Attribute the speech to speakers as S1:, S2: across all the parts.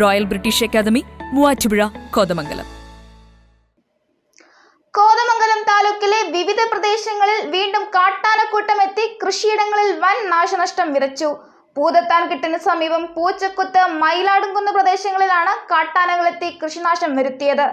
S1: Royal British academy Muvattupuzha Kothamangalam.
S2: Kothamangalam താലൂക്കിലെ വിവിധ പ്രദേശങ്ങളിൽ വീണ്ടും കാട്ടാനക്കൂട്ടം എത്തി കൃഷിയിടങ്ങളിൽ വൻ നാശനഷ്ടം വിതച്ചു. പൂതത്താൻ കിട്ടിന് സമീപം പൂച്ചക്കുത്ത് മയിലാടുംകുന്ന് പ്രദേശങ്ങളിലാണ് കാട്ടാനകളെത്തി കൃഷിനാശം വരുത്തിയത്.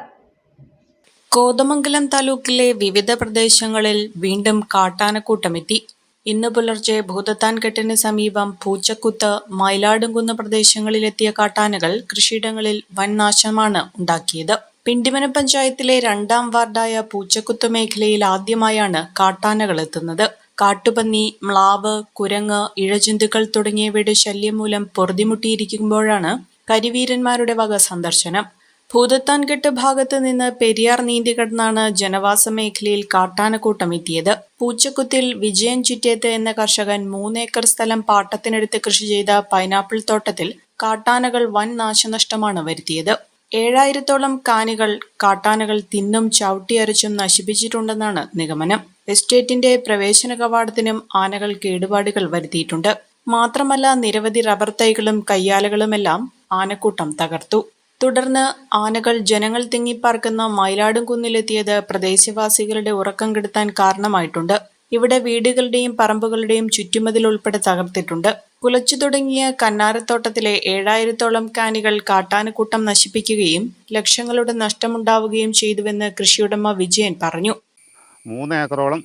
S3: കോതമംഗലം താലൂക്കിലെ വിവിധ പ്രദേശങ്ങളിൽ വീണ്ടും കാട്ടാനക്കൂട്ടമെത്തി ഇന്ന് പുലർച്ചെ ഭൂതത്താൻകെട്ടിന് സമീപം പൂച്ചക്കുത്ത് മയിലാടുംകുന്ന് പ്രദേശങ്ങളിലെത്തിയ കാട്ടാനകൾ കൃഷിയിടങ്ങളിൽ വൻ നാശമാണ് ഉണ്ടാക്കിയത്. പിണ്ടിമന പഞ്ചായത്തിലെ രണ്ടാം വാർഡായ പൂച്ചക്കുത്ത് മേഖലയിൽ ആദ്യമായാണ് കാട്ടാനകൾ എത്തുന്നത്. കാട്ടുപന്നി മ്ലാവ് കുരങ്ങ് ഇഴജന്തുക്കൾ തുടങ്ങിയവയുടെ ശല്യം മൂലം പൊറുതിമുട്ടിയിരിക്കുമ്പോഴാണ് കരിവീരന്മാരുടെ വക സന്ദർശനം. ഭൂതത്താൻകെട്ട് ഭാഗത്ത് നിന്ന് പെരിയാർ നീന്തിക്കടന്നാണ് ജനവാസ മേഖലയിൽ കാട്ടാനക്കൂട്ടം എത്തിയത്. പൂച്ചക്കുത്തിൽ വിജയൻ ചുറ്റേത്ത് എന്ന കർഷകൻ മൂന്നേക്കർ സ്ഥലം പാട്ടത്തിനെടുത്ത് കൃഷി ചെയ്ത പൈനാപ്പിൾ തോട്ടത്തിൽ കാട്ടാനകൾ വൻ നാശനഷ്ടമാണ് വരുത്തിയത്. ഏഴായിരത്തോളം കാനികൾ കാട്ടാനകൾ തിന്നും ചവിട്ടിയരച്ചും നശിപ്പിച്ചിട്ടുണ്ടെന്നാണ് നിഗമനം. എസ്റ്റേറ്റിന്റെ പ്രവേശന കവാടത്തിനും ആനകൾ കേടുപാടുകൾ വരുത്തിയിട്ടുണ്ട്. മാത്രമല്ല നിരവധി റബ്ബർ തൈകളും കയ്യാലകളുമെല്ലാം ആനക്കൂട്ടം തകർത്തു. തുടർന്ന് ആനകൾ ജനങ്ങൾ തിങ്ങിപ്പാർക്കുന്ന മയിലാടും കുന്നിലെത്തിയത് പ്രദേശവാസികളുടെ ഉറക്കം കെടുത്താൻ കാരണമായിട്ടുണ്ട്. ഇവിടെ വീടുകളുടെയും പറമ്പുകളുടെയും ചുറ്റുമതിൽ ഉൾപ്പെടെ തകർത്തിട്ടുണ്ട്. കുലച്ചു തുടങ്ങിയ കന്നാരത്തോട്ടത്തിലെ ഏഴായിരത്തോളം കാനികൾ കാട്ടാനക്കൂട്ടം നശിപ്പിക്കുകയും ലക്ഷങ്ങളുടെ നഷ്ടമുണ്ടാവുകയും ചെയ്തുവെന്ന് കൃഷിയുടമ വിജയൻ പറഞ്ഞു.
S4: മൂന്ന് ഏക്കറോളം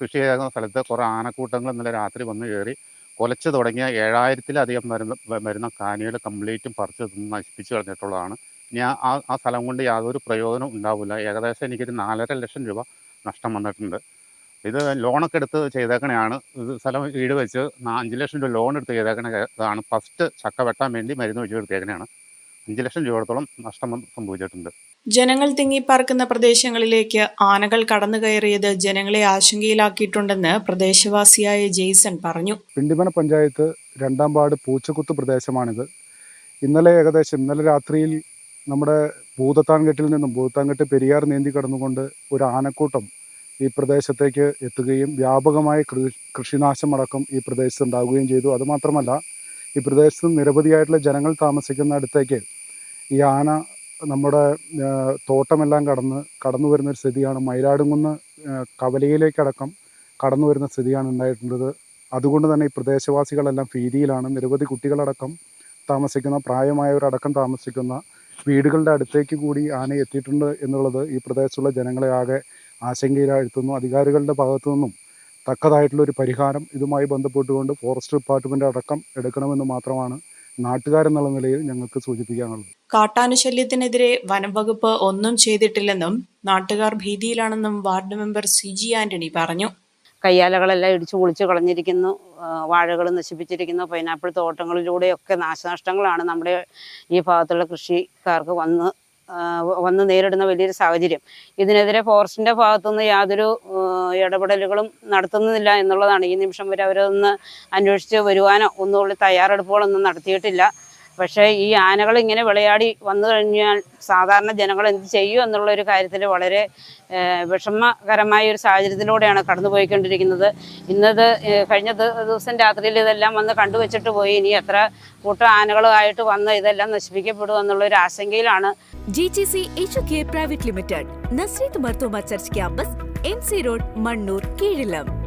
S4: കൃഷി ചെയ്യുന്ന സ്ഥലത്ത് കുറേ ആനക്കൂട്ടങ്ങൾ ഇന്നലെ രാത്രി വന്നു കയറി കൊലച്ച് തുടങ്ങിയ ഏഴായിരത്തിലധികം വരുന്ന വരുന്ന കാനികൾ കംപ്ലീറ്റും പറിച്ച് നശിപ്പിച്ച് കളഞ്ഞിട്ടുള്ളതാണ്. ഞാൻ ആ ആ സ്ഥലം കൊണ്ട് യാതൊരു പ്രയോജനവും ഉണ്ടാവില്ല. ഏകദേശം എനിക്കൊരു നാലര ലക്ഷം രൂപ നഷ്ടം വന്നിട്ടുണ്ട്. ഇത് ലോണൊക്കെ എടുത്ത് ചെയ്തേക്കണെയാണ്. ഇത് സ്ഥലം വീട് വെച്ച് അഞ്ച് ലക്ഷം രൂപ ലോൺ എടുത്ത് ചെയ്തേക്കണതാണ് ഫസ്റ്റ് ചക്ക വെട്ടാൻ വേണ്ടി മരുന്ന് വെച്ച് എടുത്തേക്കണെയാണ് അഞ്ച് ലക്ഷം രൂപയോളത്തോളം നഷ്ടം സംഭവിച്ചിട്ടുണ്ട്.
S3: ജനങ്ങൾ തിങ്ങിപ്പാർക്കുന്ന പ്രദേശങ്ങളിലേക്ക് ആനകൾ കടന്നു കയറിയത് ജനങ്ങളെ ആശങ്കയിലാക്കിയിട്ടുണ്ടെന്ന് പ്രദേശവാസിയായ ജെയ്സൺ പറഞ്ഞു.
S5: പിണ്ടിമന പഞ്ചായത്ത് രണ്ടാം പാട് പൂച്ചക്കുത്ത് പ്രദേശമാണിത്. ഇന്നലെ ഏകദേശം ഇന്നലെ രാത്രിയിൽ നമ്മുടെ ഭൂതത്താൻകെട്ടിൽ നിന്നും ഭൂതത്താൻകെട്ട് പെരിയാർ നീന്തി കടന്നുകൊണ്ട് ഒരു ആനക്കൂട്ടം ഈ പ്രദേശത്തേക്ക് എത്തുകയും വ്യാപകമായ കൃഷിനാശം കൃഷിനാശമടക്കം ഈ പ്രദേശത്ത് ഉണ്ടാവുകയും ചെയ്തു. അതുമാത്രമല്ല ഈ പ്രദേശത്ത് നിരവധിയായിട്ടുള്ള ജനങ്ങൾ താമസിക്കുന്ന അടുത്തേക്ക് ഈ ആന നമ്മുടെ തോട്ടമെല്ലാം കടന്ന് കടന്നു വരുന്ന ഒരു സ്ഥിതിയാണ്. മയിലാടുംകുന്ന് കവലയിലേക്കടക്കം കടന്നു വരുന്ന സ്ഥിതിയാണ് ഉണ്ടായിട്ടുള്ളത്. അതുകൊണ്ട് തന്നെ ഈ പ്രദേശവാസികളെല്ലാം ഭീതിയിലാണ്. നിരവധി കുട്ടികളടക്കം താമസിക്കുന്ന പ്രായമായവരടക്കം താമസിക്കുന്ന വീടുകളുടെ അടുത്തേക്ക് കൂടി ആന എത്തിയിട്ടുണ്ട് എന്നുള്ളത് ഈ പ്രദേശത്തുള്ള ജനങ്ങളെ ആകെ ആശങ്കയിലാഴ്ത്തുന്നു. അധികാരികളുടെ ഭാഗത്തു നിന്നും തക്കതായിട്ടുള്ള ഒരു പരിഹാരം ഇതുമായി ബന്ധപ്പെട്ടുകൊണ്ട് ഫോറസ്റ്റ് ഡിപ്പാർട്ട്മെന്റ് അടക്കം എടുക്കണമെന്ന് മാത്രമാണ് നാട്ടുകാരെന്നുള്ള നിലയിൽ ഞങ്ങൾക്ക് സൂചിപ്പിക്കാനുള്ളത്.
S3: കാട്ടാനുശല്യത്തിനെതിരെ വനംവകുപ്പ് ഒന്നും ചെയ്തിട്ടില്ലെന്നും നാട്ടുകാർ ഭീതിയിലാണെന്നും വാർഡ് മെമ്പർ സിജി ആന്റണി പറഞ്ഞു.
S6: കയ്യാലകളെല്ലാം ഇടിച്ചു പൊളിച്ചു കളഞ്ഞിരിക്കുന്നു. വാഴകൾ നശിപ്പിച്ചിരിക്കുന്നു. പൈനാപ്പിൾ തോട്ടങ്ങളിലൂടെയൊക്കെ നാശനഷ്ടങ്ങളാണ് നമ്മുടെ ഈ ഭാഗത്തുള്ള കൃഷിക്കാർക്ക് വന്ന് വന്ന് നേരിടുന്ന വലിയൊരു സാഹചര്യം. ഇതിനെതിരെ ഫോറസ്റ്റിന്റെ ഭാഗത്തുനിന്ന് യാതൊരു ഇടപെടലുകളും നടത്തുന്നില്ല എന്നുള്ളതാണ്. ഈ നിമിഷം വരെ അവരൊന്ന് അന്വേഷിച്ച് വരുവാനോ ഒന്നുകൂടി തയ്യാറെടുപ്പുകളൊന്നും നടത്തിയിട്ടില്ല. പക്ഷേ ഈ ആനകൾ ഇങ്ങനെ വിളയാടി വന്നു കഴിഞ്ഞാൽ സാധാരണ ജനങ്ങൾ എന്ത് ചെയ്യും എന്നുള്ള ഒരു കാര്യത്തിൽ വളരെ വിഷമകരമായ ഒരു സാഹചര്യത്തിലൂടെയാണ് കടന്നുപോയിക്കൊണ്ടിരിക്കുന്നത്. ഇന്നത് കഴിഞ്ഞ ദിവസം രാത്രിയിൽ ഇതെല്ലാം വന്ന് കണ്ടുവച്ചിട്ട് പോയി. ഇനി എത്ര കൂട്ട ആനകളായിട്ട് വന്ന് ഇതെല്ലാം നശിപ്പിക്കപ്പെടും എന്നുള്ള ഒരു ആശങ്കയിലാണ്
S7: C H K private limited Nazareth Marthoma church campus MC road Mannoor Keezhillam.